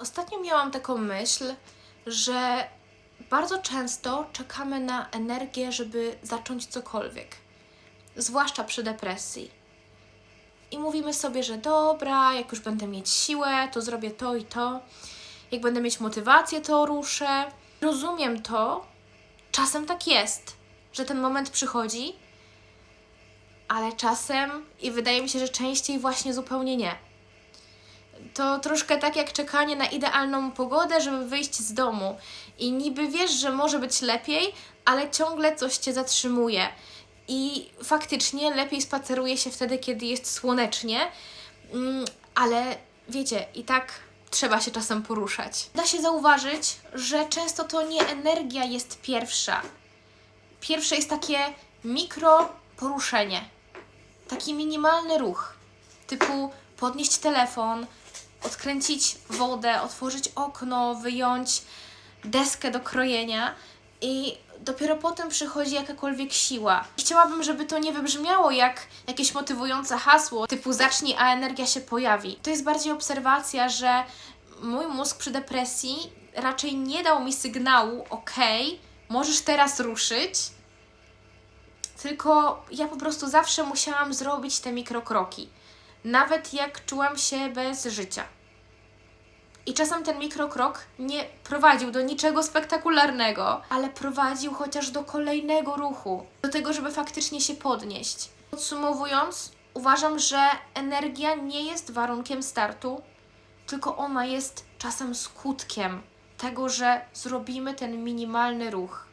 Ostatnio miałam taką myśl, że bardzo często czekamy na energię, żeby zacząć cokolwiek, zwłaszcza przy depresji. I mówimy sobie, że dobra, jak już będę mieć siłę, to zrobię to i to. Jak będę mieć motywację, to ruszę. Rozumiem to. Czasem tak jest, że ten moment przychodzi, ale czasem i wydaje mi się, że częściej właśnie zupełnie nie. To troszkę tak jak czekanie na idealną pogodę, żeby wyjść z domu. I niby wiesz, że może być lepiej, ale ciągle coś cię zatrzymuje. I faktycznie lepiej spaceruje się wtedy, kiedy jest słonecznie, mm, ale wiecie, i tak trzeba się czasem poruszać. Da się zauważyć, że często to nie energia jest pierwsza. Pierwsze jest takie mikro poruszenie, taki minimalny ruch, typu podnieść telefon, odkręcić wodę, otworzyć okno, wyjąć deskę do krojenia i dopiero potem przychodzi jakakolwiek siła. Chciałabym, żeby to nie wybrzmiało jak jakieś motywujące hasło typu zacznij, a energia się pojawi. To jest bardziej obserwacja, że mój mózg przy depresji raczej nie dał mi sygnału, ok, możesz teraz ruszyć, tylko ja po prostu zawsze musiałam zrobić te mikrokroki. Nawet jak czułam się bez życia. I czasem ten mikrokrok nie prowadził do niczego spektakularnego, ale prowadził chociaż do kolejnego ruchu, do tego, żeby faktycznie się podnieść. Podsumowując, uważam, że energia nie jest warunkiem startu, tylko ona jest czasem skutkiem tego, że zrobimy ten minimalny ruch.